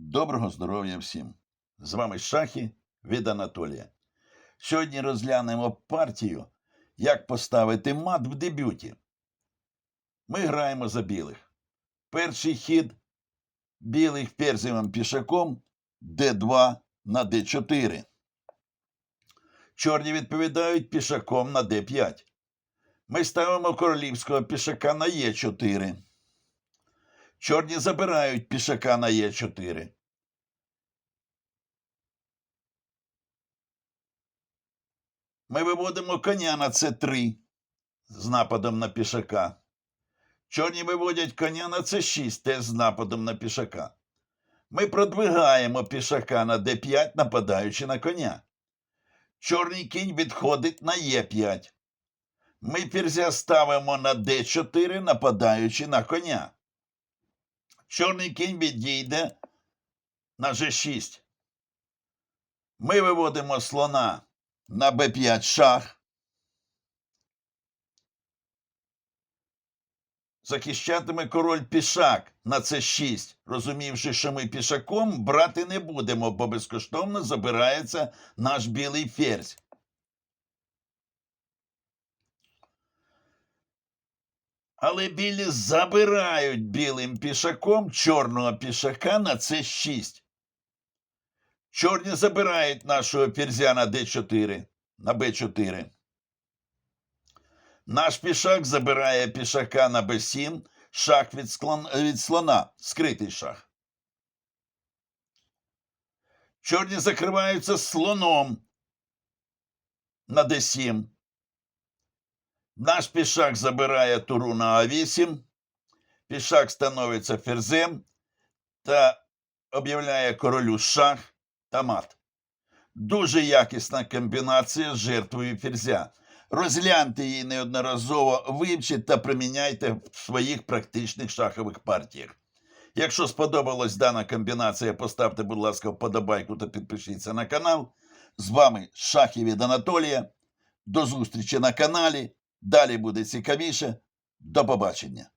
Доброго здоров'я всім! З вами Шахи від Анатолія. Сьогодні розглянемо партію, як поставити мат в дебюті. Ми граємо за білих. Перший хід білих ферзевим пішаком d2 на d4. Чорні відповідають пішаком на d5. Ми ставимо королівського пішака на e4. Чорні забирають пішака на Е4. Ми виводимо коня на С3 з нападом на пішака. Чорні виводять коня на С6 теж з нападом на пішака. Ми продвигаємо пішака на Д5, нападаючи на коня. Чорний кінь відходить на Е5. Ми ферзя ставимо на Д4, нападаючи на коня. Чорний кінь відійде на G6. Ми виводимо слона на b5 шах. Захищатиме король пішак на c6, розумівши, що ми пішаком брати не будемо, бо безкоштовно забирається наш білий ферзь. Але білі забирають білим пішаком чорного пішака на С6. Чорні забирають нашого ферзя на Д4, на Б4. Наш пішак забирає пішака на Б7, шах від, склон, від слона, скритий шах. Чорні закриваються слоном на Д7. Наш пішак забирає туру на А8, пішак становиться ферзем та об'являє королю шах та мат. Дуже якісна комбінація з жертвою ферзя. Розгляньте її неодноразово, вивчіть та приміняйте в своїх практичних шахових партіях. Якщо сподобалась дана комбінація, поставте, будь ласка, вподобайку та підпишіться на канал. З вами Шахи від Анатолія. До зустрічі на каналі. Далі буде цікавіше. До побачення.